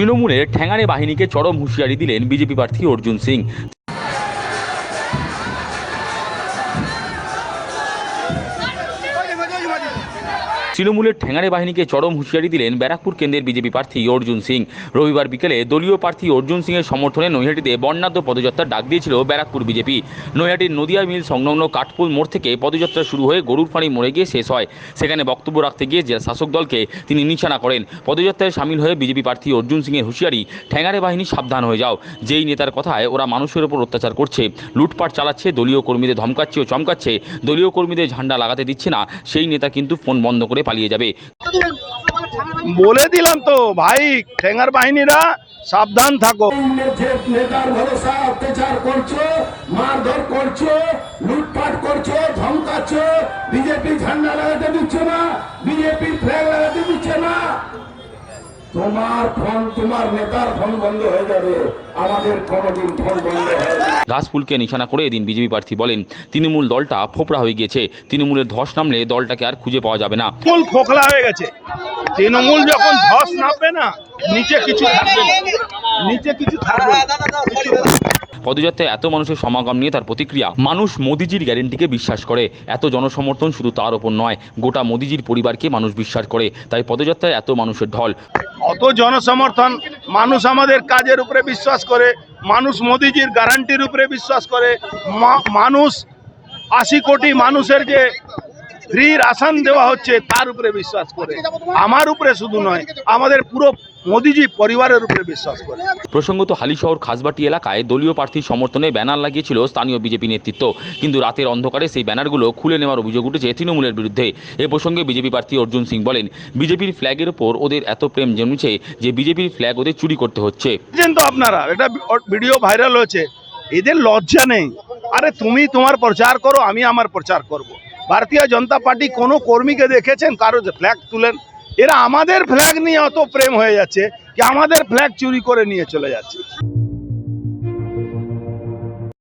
তৃণমূলের ঠ্যাঙানে বাহিনীকে চরম হুঁশিয়ারি দিলেন বিজেপি প্রার্থী অর্জুন সিং। তৃণমূলের ঠেঙ্গারে বাহিনীকে চরম হুঁশিয়ারি দিলেন ব্যারাকপুর কেন্দ্রের বিজেপি প্রার্থী অর্জুন সিং। রবিবার বিকেলে দলীয় প্রার্থী অর্জুন সিংয়ের সমর্থনে নৈহাটিতে বর্ণাঢ্য পদযাত্রার ডাক দিয়েছিল ব্যারাকপুর বিজেপি। নৈহাটির নদিয়া মিল সংলগ্ন কাঠপুল মোড় থেকে পদযাত্রা শুরু হয়ে গরুর ফাঁড়ি মোড়ে গিয়ে শেষ হয়। সেখানে বক্তব্য রাখতে গিয়ে জেলা শাসক দলকে তিনি নিশানা করেন। পদযাত্রায় সামিল হয়ে বিজেপি প্রার্থী অর্জুন সিংয়ের হুঁশিয়ারি ঠ্যাঙ্গারে বাহিনী সাবধান হয়ে যাও। যেই নেতার কথায় ওরা মানুষের ওপর অত্যাচার করছে, লুটপাট চালাচ্ছে, দলীয় কর্মীদের ধমকাচ্ছে ও চমকাচ্ছে, দলীয় কর্মীদের ঝান্ডা লাগাতে দিচ্ছে না, সেই নেতা কিন্তু ফোন বন্ধ করে পালিয়ে যাবে। বলে দিলাম তো ভাই ঠেঙ্গার বাহিনীরা সাবধান থাকো। নেতার ভরসা অত্যাচার করছ মারধর করছ লুটপাট করছ ধমকাচ্ছ বিজেপি ঝান্ডা লাগাতে দিচ্ছে না বিজেপি ফ্ল্যাগ লাগাতে দিচ্ছে না। তোমার ফোন তোমার নেতার ফোন বন্ধ হয়ে যাবে। আমাদের কোনোদিন ফোন বন্ধ হয় ঘাসফুলকে নিশানা করে এদিন বিজেপি প্রার্থী বলেন তৃণমূল দলটা ফোপড়া হয়ে গিয়েছে। তৃণমূলের ধস নামলে দলটাকে আর খুঁজে পাওয়া যাবে না। তৃণমূল ফোকলা হয়ে গেছে। তৃণমূল যখন ধস নামবে না নিচে কিছু থাকবে না। নিচে কিছু থাকবে না। পদযাত্রায় এত মানুষের সমাগম নিয়ে তার প্রতিক্রিয়া। মানুষ মোদিজির গ্যারেন্টিকে বিশ্বাস করে। এত জনসমর্থন শুধু তার ওপর নয়, গোটা মোদিজির পরিবারকে মানুষ বিশ্বাস করে। তাই পদযাত্রায় এত মানুষের ঢল। অত জনসমর্থন মানুষ আমাদের কাজের উপরে বিশ্বাস করে, মানুষ মোদিজির গ্যারান্টির উপরে বিশ্বাস করে। মানুষ, আশি কোটি মানুষের যে ফ্রি রাশন দেওয়া হচ্ছে, তার উপরে বিশ্বাস করে। আমার উপরে শুধু নয়, আমাদের পুরো মোদিজি পরিবারের উপরে বিশ্বাস করে। প্রসঙ্গত হালিশহর খাসবাটি এলাকায় দলীয় প্রার্থীর সমর্থনে ব্যানার লাগিয়েছিল স্থানীয় বিজেপি নেতৃত্ব। কিন্তু রাতের অন্ধকারে সেই ব্যানারগুলো খুলে নেওয়ার অভিযোগ উঠেছে তৃণমূলের বিরুদ্ধে। এ প্রসঙ্গে বিজেপি প্রার্থী অর্জুন সিং বলেন বিজেপির ফ্ল্যাগের ওপর ওদের এত প্রেম জন্মেছে যে বিজেপির ফ্ল্যাগ ওদের চুরি করতে হচ্ছে। তো আপনারা এটা ভিডিও ভাইরাল হয়েছে। এদের লজ্জা নেই। আরে তুমি তোমার প্রচার করো আমি আমার প্রচার করব। ভারতীয় জনতা পার্টি কোনো কর্মীকে দেখেছেন? কারও ফ্ল্যাগ তুলেন এরা আমাদের ফ্ল্যাগ নিয়ে অত প্রেম হয়ে যাচ্ছে, কি আমাদের ফ্ল্যাগ চুরি করে নিয়ে চলে যাচ্ছে।